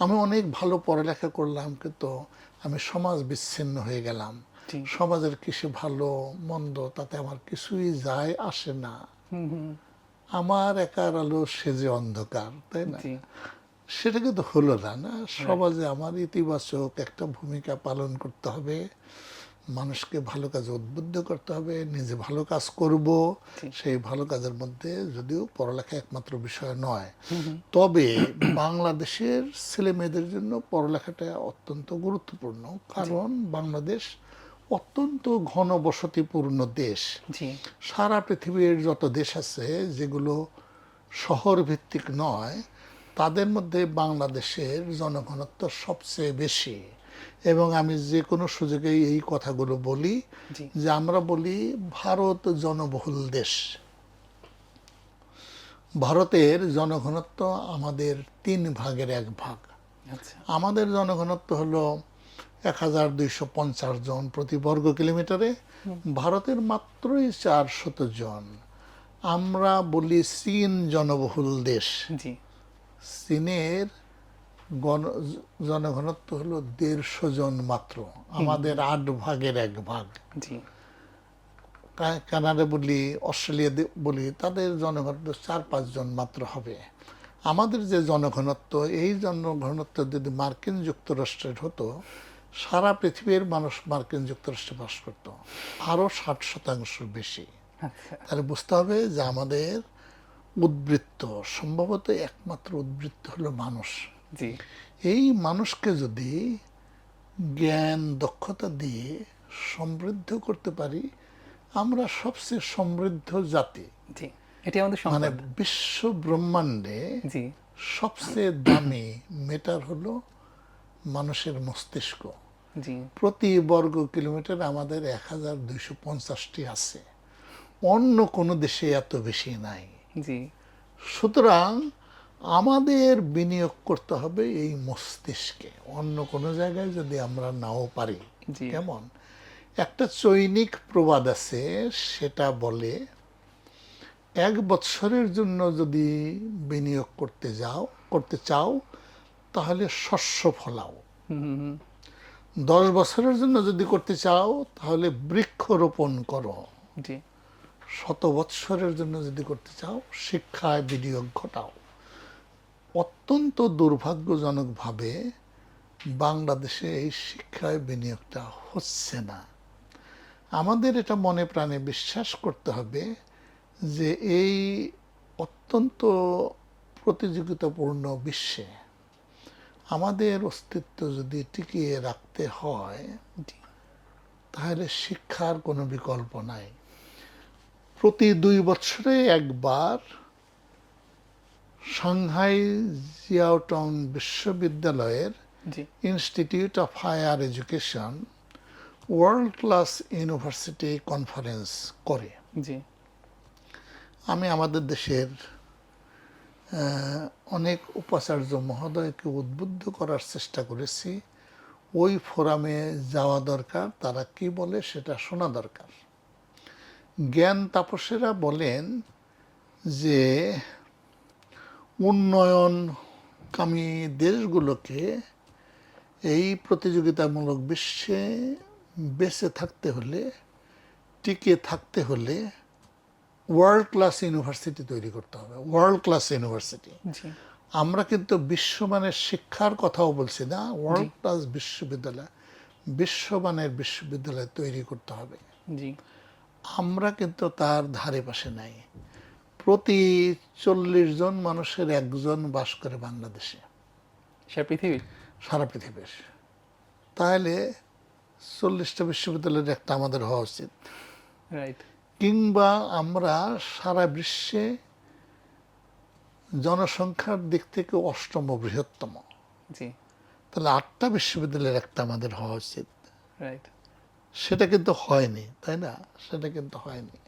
আমি অনেক ভালো পড়ালেখা করলাম কিন্তু আমি সমাজ বিচ্ছিন্ন হয়ে গেলাম। সমাজের কিছু ভালো মন্দ তাতে আমার কিছুই যায় আসে না। আমার একার আলো সেজে অন্ধকার তাই না? সেটা কিন্তু হলো না না? সমাজে আমার ইতিবাচক একটা ভূমিকা পালন করতে হবে। মানুষকে ভালো কাজে উদ্বুদ্ধ করতে হবে নিজে ভালো কাজ করব। সেই ভালো কাজের মধ্যে যদিও পড়ালেখা একমাত্র বিষয় নয়। তবে বাংলাদেশের ছেলে মেয়েদের জন্য পড়ালেখাটা অত্যন্ত গুরুত্বপূর্ণ। কারণ বাংলাদেশ অত্যন্ত ঘনবসতিপূর্ণ দেশ। সারা পৃথিবীর যত দেশ আছে যেগুলো শহর ভিত্তিক নয় তাদের মধ্যে বাংলাদেশের জনঘনত্ব সবচেয়ে বেশি। এবং আমি যে কোনো সুযোগে এই কথাগুলো বলি যে আমরা বলি ভারত জনবহুল দেশ। ভারতের জনঘনত্ব আমাদের তিন ভাগের এক ভাগ। আচ্ছা। আমাদের জনঘনত্ব হলো এক হাজার দুইশো পঞ্চাশ জন প্রতি বর্গ কিলোমিটারে। ভারতের মাত্রই চারশত জন। আমরা বলি চীন জনবহুল দেশ। চীনের গণ জনঘনত্ব হলো দেড়শো জন মাত্র। আমাদের আট ভাগের এক ভাগ। কানাডা বলি অস্ট্রেলিয়া বলি তাদের জনঘনত্ব চার পাঁচজন মাত্র হবে। আমাদের যে জনঘনত্ব এই জনঘনত্ব যদি মার্কিন যুক্তরাষ্ট্রের হতো সারা পৃথিবীর মানুষ মার্কিন যুক্তরাষ্ট্রে বাস করতো। আরও ষাট শতাংশ বেশি। আচ্ছা। তাহলে বুঝতে হবে যে আমাদের উদ্বৃত্ত সম্ভবত একমাত্র উদ্বৃত্ত হলো মানুষ। এই মানুষকে যদি জ্ঞান দক্ষতা দিয়ে সমৃদ্ধ করতে পারি আমরা সবচেয়ে সমৃদ্ধ জাতি। এটি আমাদের মানে বিশ্ব ব্রহ্মাণ্ডে সবচেয়ে দামি মেটার হলো মানুষের মস্তিষ্ক। প্রতি বর্গ কিলোমিটার আমাদের এক হাজার দুইশো পঞ্চাশটি আছে। অন্য কোনো দেশে এত বেশি নাই। সুতরাং আমাদের বিনিয়োগ করতে হবে এই মস্তিষ্কে। অন্য কোনো জায়গায় যদি আমরা নাও পারি। কেমন? একটা চৈনিক প্রবাদ আছে সেটা বলে এক বৎসরের জন্য যদি বিনিয়োগ করতে যাও করতে চাও তাহলে শস্য ফলাও। দশ বছরের জন্য যদি করতে চাও তাহলে বৃক্ষরোপণ করো। শত বৎসরের জন্য যদি করতে চাও শিক্ষায় বিনিয়োগ ঘটাও। অত্যন্ত দুর্ভাগ্যজনকভাবে বাংলাদেশে এই শিক্ষায় বিনিয়োগটা হচ্ছে না। আমাদের এটা মনে প্রাণে বিশ্বাস করতে হবে যে এই অত্যন্ত প্রতিযোগিতাপূর্ণ বিশ্বে আমাদের অস্তিত্ব যদি টিকিয়ে রাখতে হয়, তাহলে শিক্ষার কোনো বিকল্প নাই। প্রতি দুই বছরে একবার সাংহাই জিয়াওটং বিশ্ববিদ্যালয়ের institute of higher education world class university conference করে। আমি আমাদের দেশের অনেক উপাচার্য মহোদয়কে উদ্বুদ্ধ করার চেষ্টা করেছি। ওই ফোরামে যাওয়া দরকার তারা কি বলে সেটা শোনা দরকার। জ্ঞান তাপসেরা বলেন যে উন্নয়নকামী দেশগুলোকে এই প্রতিযোগিতামূলক বিশ্বে বেঁচে থাকতে হলে টিকে থাকতে হলে ওয়ার্ল্ড ক্লাস ইউনিভার্সিটি তৈরি করতে হবে ওয়ার্ল্ড ক্লাস ইউনিভার্সিটি আমরা কিন্তু বিশ্বমানের শিক্ষার কথাও বলছি না ওয়ার্ল্ড ক্লাস বিশ্ববিদ্যালয় বিশ্বমানের বিশ্ববিদ্যালয় তৈরি করতে হবে। আমরা কিন্তু তার ধারে পাশে নাই। প্রতি চল্লিশ জন মানুষের একজন বাস করে বাংলাদেশে। সারা পৃথিবী? সারা পৃথিবীর তাহলে চল্লিশটা বিশ্ববিদ্যালয়ের একটা আমাদের হওয়া উচিত। রাইট কিংবা আমরা সারা বিশ্বে জনসংখ্যার দিক থেকে অষ্টম বৃহত্তম। জি। তাহলে আটটা বিশ্ববিদ্যালয়ের একটা আমাদের হওয়া উচিত। রাইট সেটা কিন্তু হয়নি তাই না? সেটা কিন্তু হয়নি।